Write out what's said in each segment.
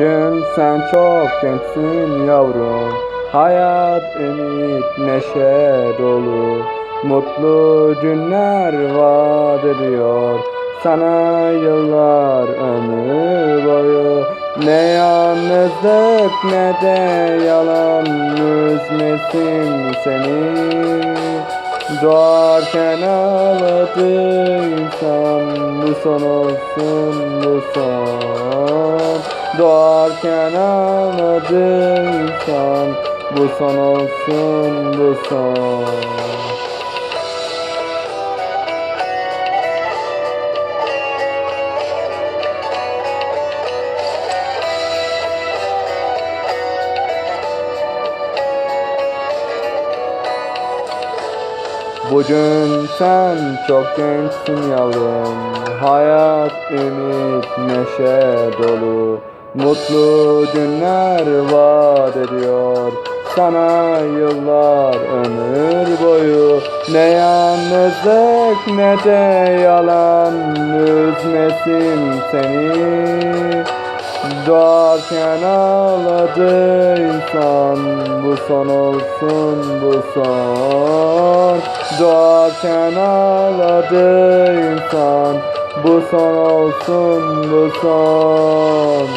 Bugün sen çok gençsin yavrum. Hayat, ümit, neşe dolu. Mutlu günler vaat ediyor. Sana yıllar ömür boyu. Ne yalnızlık ne de yalan. Üzmesin seni? Doğarken ağladıysan Bu son olsun bu son Doğarken ağladıysan Bu son olsun bu son. Bugün sen çok gençsin yavrum Hayat, ümit, neşe dolu Mutlu günler vaat ediyor. Sana yıllar ömür boyu. Ne yalnızlık ne de yalan. Üzmesin seni Doğarken ağladıysan bu son olsun bu son. Doğarken ağladıysan bu son olsun bu son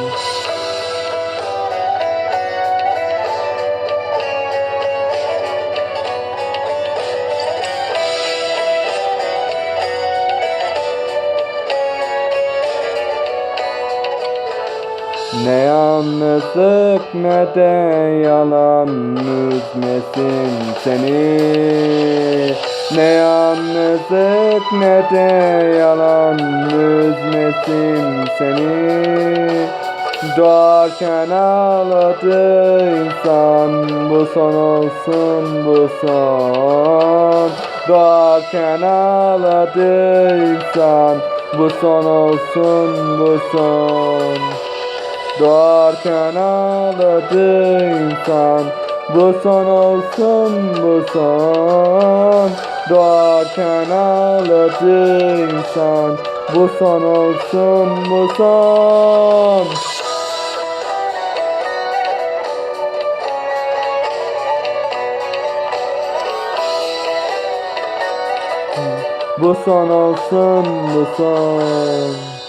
Ne yalnızlık ne de yalan üzmesin seni. Ne yalnızlık ne de yalan üzmesin seni. Doğarken ağladıysan bu son olsun bu son. Doğarken ağladıysan bu son olsun bu son Doğarken ağladıysan Bu son olsun bu son. Doğarken ağladıysan Bu son olsun bu son. Bu son olsun bu son